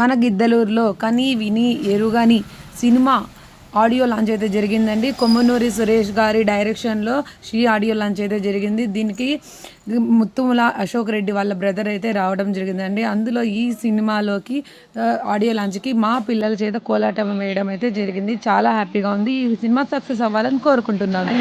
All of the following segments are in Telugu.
మన గిద్దలూరులో కని విని ఎరుగని సినిమా ఆడియో లాంచ్ అయితే జరిగిందండి. కొమ్మనూరి సురేష్ గారి డైరెక్షన్లో శ్రీ ఆడియో లాంచ్ అయితే జరిగింది. దీనికి ముత్తుముల అశోక్ రెడ్డి వాళ్ళ బ్రదర్ అయితే రావడం జరిగిందండి. అందులో ఈ సినిమాలోకి ఆడియో లాంచ్కి మా పిల్లల చేత కోలాటం వేయడం అయితే జరిగింది. చాలా హ్యాపీగా ఉంది. ఈ సినిమా సక్సెస్ అవ్వాలని కోరుకుంటున్నాను.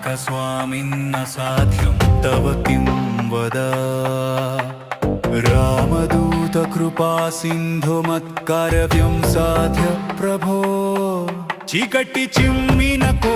जनकस्वामिन्नसाध्यं तव किं वद रामदूतकृपासिन्धुमत्करव्यं साध्य प्रभो चिकटि चिम्मिनको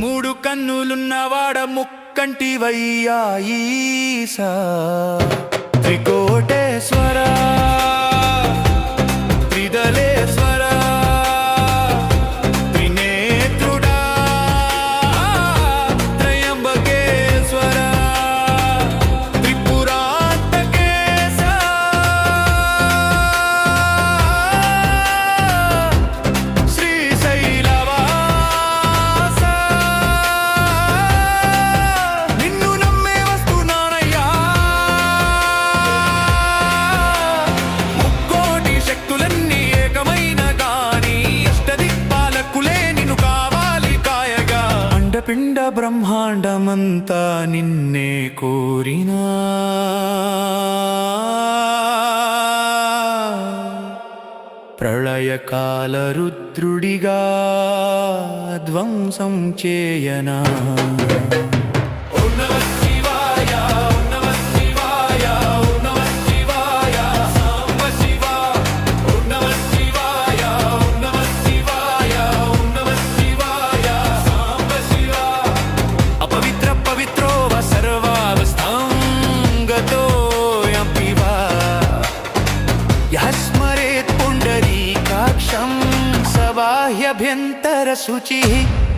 మూడు కన్నులున్నవాడ ముక్కంటివయ్యా ఈసా. త్రికోటేశ్వర పిండ బ్రహ్మాండమంతా నిన్నే కోరినా. ప్రళయకాల రుద్రుడిగా ధ్వంసం చేయనా. स्मरेत् पुण्डरीकाक्षं स बाह्यभ्यन्तरशुचिः